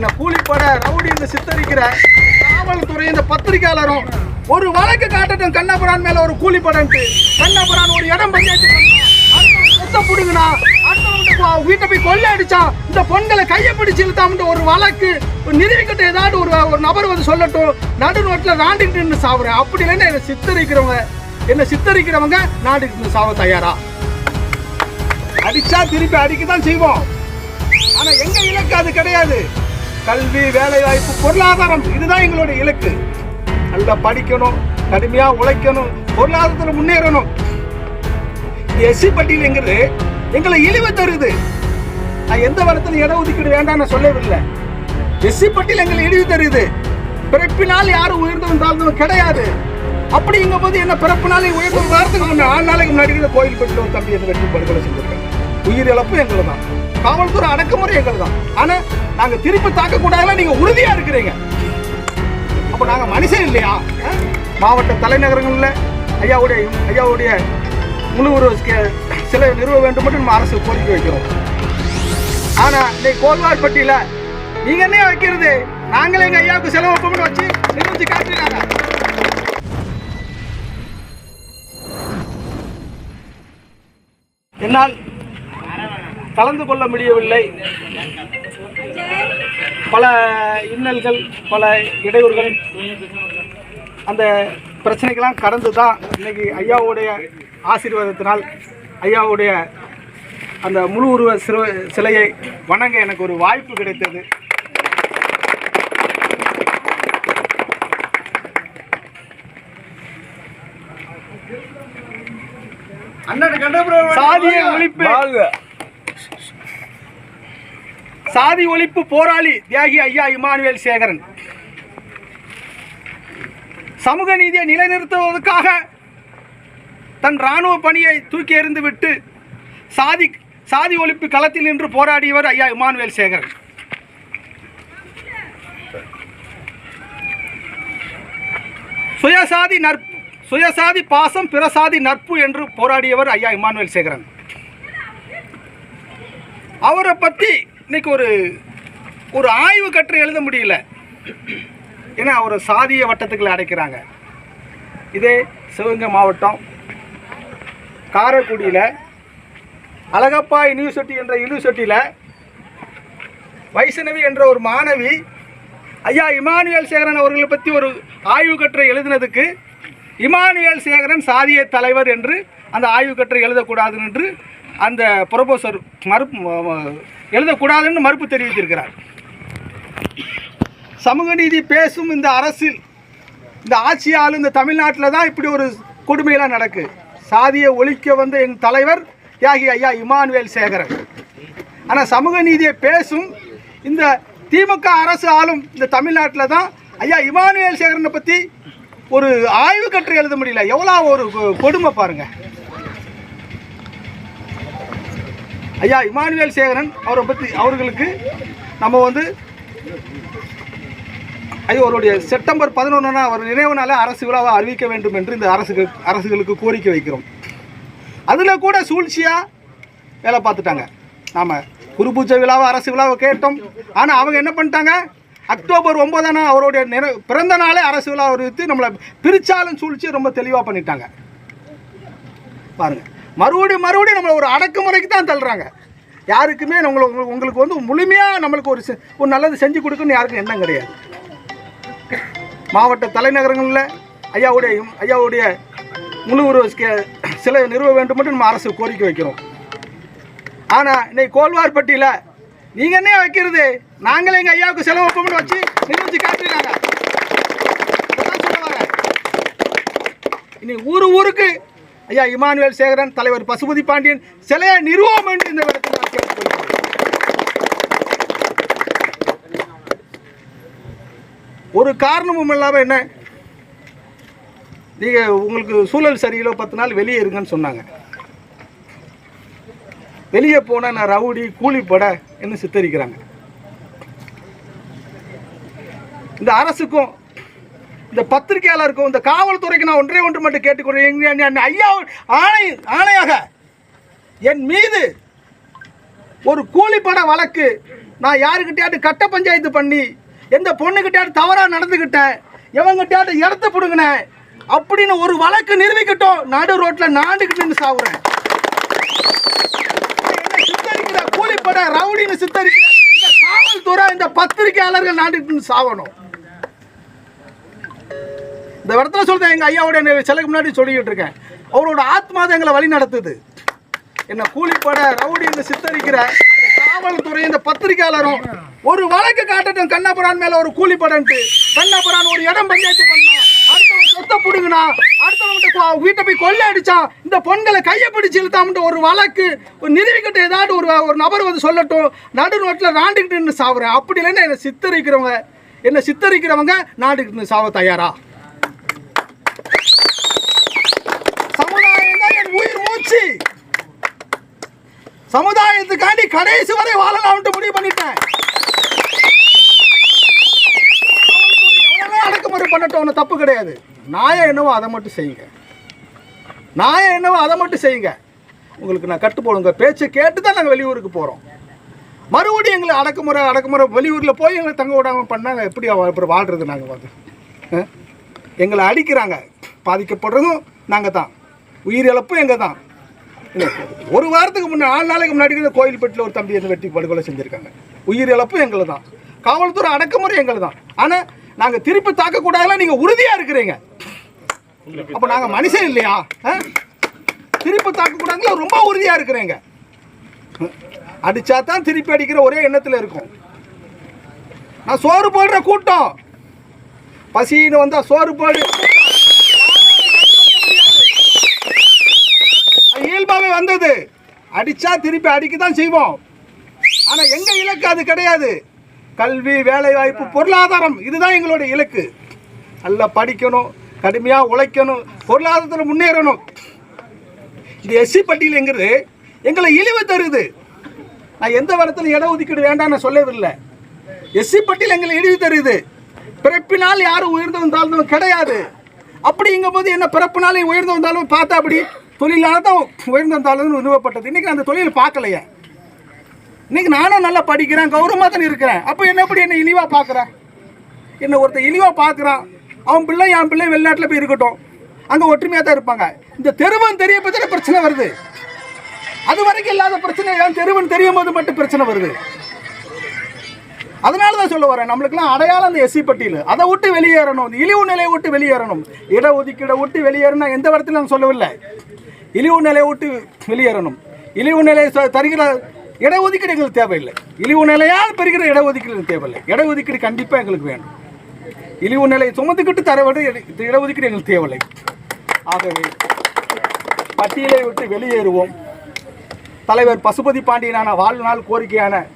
என்ன கூலிப்பட ரவுடி என்று சித்தரிக்கிற காவல்துறை இந்த பத்திரிகையாளரும் ஒரு வழக்கு காட்டட்டும் கண்ணபுரான் மேல ஒரு கூலிப்படன்ட்டு. கண்ணபுரான் ஒரு இடம் பஞ்சாயத்து பண்ணா, புடுங்கினா வீட்டை போய் கொள்ளை அடிச்சா இந்த பொண்களை கையை பிடிச்சு இழுத்தாமட்டு ஒரு வழக்கு ஒரு நிரூபிக்கிட்ட ஏதாவது ஒரு ஒரு நபர் வந்து சொல்லட்டும் நடு ரோட்டில் நாண்டுகிட்டு நின்று சாவுறேன். அப்படி இல்லைன்னா என்னை சித்தரிக்கிறவங்க என்னை சித்தரிக்கிறவங்க நாண்டுகிட்டு நின்று சாவ தயாரா? அடிச்சா திருப்பி அடிக்க தான் செய்வோம். ஆனா எங்க இலக்கு அது கிடையாது. கல்வி வேலைவாய்ப்பு பொருளாதாரம் இதுதான் எங்களுடைய இலக்கு. நல்லா படிக்கணும் கடுமையா உழைக்கணும் பொருளாதாரத்தில் முன்னேறணும். எஸ்சி பட்டியலுங்கிறது எங்களை இழிவு தருது. நான் எந்த வரத்தில் இட ஒதுக்கீடு வேண்டாம் நான் சொல்லவில்லை. எஸ்சி பட்டியல் எங்களை இழிவு தருது. பிறப்பினால் யாரும் உயர்ந்தவன் தாழ்ந்தவன் கிடையாது. அப்படிங்கும் போது என்ன பிறப்பினாலே உயர்ந்த வாரத்துக்கு நாலு நாளைக்கு முன்னாடி கோயில் பெற்று தம்பி என்ன வெற்றி படுகொலை செஞ்சிருக்கேன் உயிர் இழப்பு எங்களை தான் காவல்துறை அடக்குமுறை எங்கள் தான். ஆனா நாங்க திருப்பி தாக்க கூடாதுல நீங்க உறுதியா இருக்கிறீங்க. அப்ப நாங்க மனுஷன் இல்லையா? மாவட்ட தலைநகரங்கள்ல ஐயாவுடைய ஐயாவுடைய முழு உருவ சிலை நிறுவ வேண்டும் என்று நம்ம அரசு கோரிக்கை வைக்கிறோம். ஆனா இன்னைக்கு கோல்வார்பட்டியில நீங்க என்ன வைக்கிறது? நாங்களே எங்க ஐயாவுக்கு செலவு வைப்போம்னு வச்சு நிறுவனத்தை காட்டுறாங்க என்னால் கலந்து கொள்ள முடியவில்லை. பல இன்னல்கள் பல இடையூறுகள் அந்த பிரச்சனைகள்லாம் கடந்து தான் இன்னைக்கு ஐயாவுடைய ஆசீர்வாதத்தினால் ஐயாவுடைய அந்த முழு உருவ சிறு சிலையை வணங்க எனக்கு ஒரு வாய்ப்பு கிடைத்தது. சாதிய ஒழிப்பு சாதி ஒழிப்பு போராளி தியாகி ஐயா இமானுவேல் சேகரன். சமூக நீதியை நிலைநிறுத்துவதற்காக தன் இராணுவ பணியை தூக்கி எறிந்து விட்டு சாதி சாதி ஒழிப்பு களத்தில் நின்று போராடியவர் ஐயா இமானுவேல் சேகரன். சுயசாதி நற்பு சுயசாதி பாசம் பிறசாதி நட்பு என்று போராடியவர் ஐயா இமானுவேல் சேகரன். அவரை பற்றி இன்னைக்கு ஒரு ஒரு ஆய்வு கட்டுரை எழுத முடியல. ஏன்னா அவர் சாதிய வட்டத்துக்குள்ள அடைக்கிறாங்க. இதே சிவகங்கை மாவட்டம் காரைக்குடியில் அழகப்பா யூனிவர்சிட்டி என்ற யூனிவர்சிட்டியில் வைஷ்ணவி என்ற ஒரு மாணவி ஐயா இமானுவேல் சேகரன் அவர்களை பற்றி ஒரு ஆய்வு கட்டுரை எழுதினதுக்கு இமானுவேல் சேகரன் சாதிய தலைவர் என்று அந்த ஆய்வு கட்டுரை எழுதக்கூடாது என்று அந்த ப்ரொபோசர் மறு எழுதக்கூடாதுன்னு மறுப்பு தெரிவித்திருக்கிறார். சமூக நீதி பேசும் இந்த அரசில் இந்த ஆட்சியால் இந்த தமிழ்நாட்டில் தான் இப்படி ஒரு கொடுமையெல்லாம் நடக்கு. சாதியை ஒழிக்க வந்த என் தலைவர் தியாகி ஐயா இமானுவேல் சேகரன். ஆனால் சமூக நீதியை பேசும் இந்த திமுக அரசு ஆளும் இந்த தமிழ்நாட்டில் தான் ஐயா இமானுவேல் சேகரனை பற்றி ஒரு ஆய்வு கற்று எழுத முடியல. எவ்வளோ ஒரு கொ- கொடுமை பாருங்கள் ஐயா இமானுவேல் சேகரன் அவரை பற்றி அவர்களுக்கு நம்ம வந்து ஐயோ அவருடைய செப்டம்பர் பதினொன்றுனா அவர் நினைவு நாளை அரசு விழாவை அறிவிக்க வேண்டும் என்று இந்த அரசுக்கு அரசுகளுக்கு கோரிக்கை வைக்கிறோம். அதில் கூட சூழ்ச்சியாக வேலை பார்த்துட்டாங்க. நாம் குரு பூஜை விழாவை அரசு விழாவை கேட்டோம். ஆனால் அவங்க என்ன பண்ணிட்டாங்க? அக்டோபர் ஒன்பதாம் அவருடைய நிற பிறந்த நாளே அரசு விழா அறிவித்து நம்மளை பிரித்தாலும் சூழ்ச்சி ரொம்ப தெளிவாக பண்ணிட்டாங்க. பாருங்கள் மறுபடியும் மறுபடியும் நம்மளை ஒரு அடக்குமுறைக்கு தான் தள்ளுறாங்க. யாருக்குமே நம்மளை உங்களுக்கு- உங்களுக்கு வந்து முழுமையாக நம்மளுக்கு ஒரு செ- ஒரு நல்லது செஞ்சு கொடுக்குன்னு யாருக்கும் எண்ணம் கிடையாது. மாவட்ட தலைநகரங்களில் ஐயாவுடைய ஐயாவுடைய முழு உருவ சிலை நிறுவ வேண்டும் என்று நம்ம அரசு கோரிக்கை வைக்கிறோம். ஆனால் இன்னைக்கு கோல்வார்பட்டியில் நீங்கள் என்ன வைக்கிறது? நாங்களே எங்கள் ஐயாவுக்கு செலவு வைப்போம்னு வச்சு நிறுவச்சு காட்டுறாங்க இன்னைக்கு ஊர் ஊருக்கு ஐயா இமானுவேல் சேகரன் தலைவர் பசுபதி பாண்டியன் சிலையை நிறுவோம் என்று இந்த இடத்தில் நான் கேட்டுக்கொள்கிறேன். ஒரு காரணமும் இல்லாமல் என்ன? நீங்கள் உங்களுக்கு சூழல் சரியில்லை பத்து நாள் வெளியே இருங்கன்னு சொன்னாங்க. வெளியே போனால் நான் ரவுடி கூலிப்பட என்று சித்தரிக்கிறாங்க. இந்த அரசுக்கும் இந்த பத்திரிகையாளருக்கும் இந்த காவல்துறைக்கு நான் ஒன்றே ஒன்று மட்டும் கேட்டுக்கொள்கிறேன். ஐயா ஆணை ஆணையாக என் மீது ஒரு கூலிப்பட வழக்கு நான் யாருக்கிட்டையாட்டு கட்ட பஞ்சாயத்து பண்ணி எந்த பொண்ணுக்கிட்டையாட்டு தவறாக நடந்துக்கிட்டேன் எவங்கிட்டயாட்டு இடத்த பிடுங்கினேன் அப்படின்னு ஒரு வழக்கு நிரூபிக்கட்டும் நடு ரோட்டில் நாண்டுக்கிட்டு நின்று சாவுறேன். சித்தரிக்கிற கூலிப்பட ரவுடின்னு சித்தரிக்கிற இந்த காவல்துறை இந்த பத்திரிகையாளர்கள் நாண்டுக்கிட்டு சாகணும் சாவணும். இந்த இடத்துல சொல்றேன் எங்க ஐயாவோட சிலைக்கு முன்னாடி சொல்லிக்கிட்டு இருக்கேன். அவரோட ஆத்மா தான் எங்களை வழி நடத்துது. என்ன கூலிப்பட ரவுடின்னு சித்தரிக்கிற காவல்துறை இந்த பத்திரிகையாளரும் ஒரு வழக்கு காட்டட்டும் கண்ணபுரான் மேல ஒரு கூலிப்படன்ட்டு கண்ணபுரான் ஒரு இடம் பஞ்சாயத்து பண்ணா அடுத்தவங்க சொத்தை புடுங்கினா அடுத்தவங்க வீட்டை போய் கொள்ளை அடிச்சான் இந்த பொண்களை கையை பிடிச்சு இழுத்தாமட்டு ஒரு வழக்கு ஒரு நிறுவிக்கிட்ட ஏதாவது ஒரு ஒரு நபர் வந்து சொல்லட்டும் நடு ரோட்டில் நாண்டுக்கிட்டு நின்று சாவுறேன். அப்படி இல்லைன்னா என்னை சித்தரிக்கிறவங்க என்னை சித்தரிக்கிறவங்க நாண்டுக்கிட்டு நின்று சாவ தயாரா? சமுதாயம் தான் என் உயிர் மூச்சு. சமுதாயத்துக்காண்டி கடைசி வரை வாழலாம்னு முடிவு பண்ணிட்டேன். அடக்குமுறை பண்ணட்டும் ஒன்றும் தப்பு கிடையாது. நாயம் என்னவோ அதை மட்டும் செய்யுங்க. நாயம் என்னவோ அதை மட்டும் செய்யுங்க. உங்களுக்கு நான் கட்டு போடுங்க. பேச்சை கேட்டு தான் நாங்கள் வெளியூருக்கு போகிறோம் மறுபடியும் எங்களை அடக்குமுறை அடக்குமுறை வெளியூரில் போய் எங்களை தங்க விடாமல் பண்ணாங்க. எப்படி அப்புறம் வாழ்றது நாங்கள் பார்த்து? எங்களை அடிக்கிறாங்க. பாதிக்கப்படுறதும் நாங்கள் தான். உயிர் இழப்பும் எங்கள் தான். ஒரு வாரத்துக்கு முன்னாடி நாலு நாளைக்கு முன்னாடி கூட கோயில்பட்டில் ஒரு தம்பி வந்து வெட்டி படுகொலை செஞ்சுருக்காங்க. உயிர் இழப்பும் எங்களை தான். காவல்துறை அடக்குமுறை எங்களை தான். ஆனால் நாங்கள் திருப்பி தாக்கக்கூடாதுல நீங்கள் உறுதியாக இருக்கிறீங்க. அப்போ நாங்கள் மனுஷன் இல்லையா? ஆ? திருப்பி தாக்கக்கூடாதுல ரொம்ப உறுதியாக இருக்கிறேங்க. அடிச்சா தான் திருப்பி அடிக்கிற ஒரே எண்ணத்தில் இருக்கும். நான் சோறு போடுற கூட்டம். பசின்னு வந்தால் சோறு போடு அது இயல்பாவே வந்தது. அடிச்சா திருப்பி அடிக்க தான் செய்வோம். ஆனா எங்க இலக்கு அது கிடையாது. கல்வி வேலை வாய்ப்பு பொருளாதாரம் இதுதான் எங்களுடைய இலக்கு. நல்லா படிக்கணும் கடுமையா உழைக்கணும் பொருளாதாரத்தில் முன்னேறணும். இது எஸ்சி பட்டியலுங்கிறது எங்களை இழிவு தருது. நான் எந்த இடத்துல இட ஒதுக்கீடு வேண்டாம் நான் சொல்லவில்லை. எஸ்சி பட்டியல் எங்களை இழிவு தருது. பிறப்பினால் யாரும் உயர்ந்து வந்தாலும் கிடையாது. அப்படிங்கும் போது என்ன பிறப்பினாலே உயர்ந்து வந்தாலும் பார்த்தா அப்படி தொழிலாக தான் உயர்ந்தவன் நிறுவப்பட்டது. இன்றைக்கி அந்த தொழில் பார்க்கலையே. இன்னைக்கு நானும் நல்லா படிக்கிறேன் கௌரவமாக தான் இருக்கிறேன். அப்போ என்ன எப்படி என்ன இழிவாக பார்க்குறேன் என்னை ஒருத்தன் இழிவாக பார்க்குறான். அவன் பிள்ளை என் பிள்ளை வெளிநாட்டில் போய் இருக்கட்டும். அங்கே ஒற்றுமையாக தான் இருப்பாங்க. இந்த தெருவன் தெரிய பற்றி பிரச்சனை வருது. அது வரைக்கும் இல்லாத பிரச்சனை என் தெருவன் தெரியும் போது மட்டும் பிரச்சனை வருது. அதனால தான் சொல்ல வரேன் நம்மளுக்குலாம் அடையாளம் அந்த எஸ்சி பட்டியல். அதை விட்டு வெளியேறணும். இந்த இழிவு நிலையை விட்டு வெளியேறணும். இட ஒதுக்கீடை விட்டு வெளியேறணும் எந்த இடத்துல நான் சொல்லவில்லை. இழிவு நிலையை விட்டு வெளியேறணும். இழிவு நிலையை தருகிற இட ஒதுக்கீடு எங்களுக்கு தேவையில்லை. இழிவு நிலையால் பெறுகிற இட ஒதுக்கீடு எங்களுக்கு தேவையில்லை. இட ஒதுக்கீடு கண்டிப்பாக எங்களுக்கு வேணும். இழிவு நிலையை சுமந்துக்கிட்டு தர விட இட- ஒதுக்கீடு எங்களுக்கு தேவையில்லை. ஆகவே பட்டியலை விட்டு வெளியேறுவோம். தலைவர் பசுபதி பாண்டியனான வாழ்நாள் கோரிக்கையான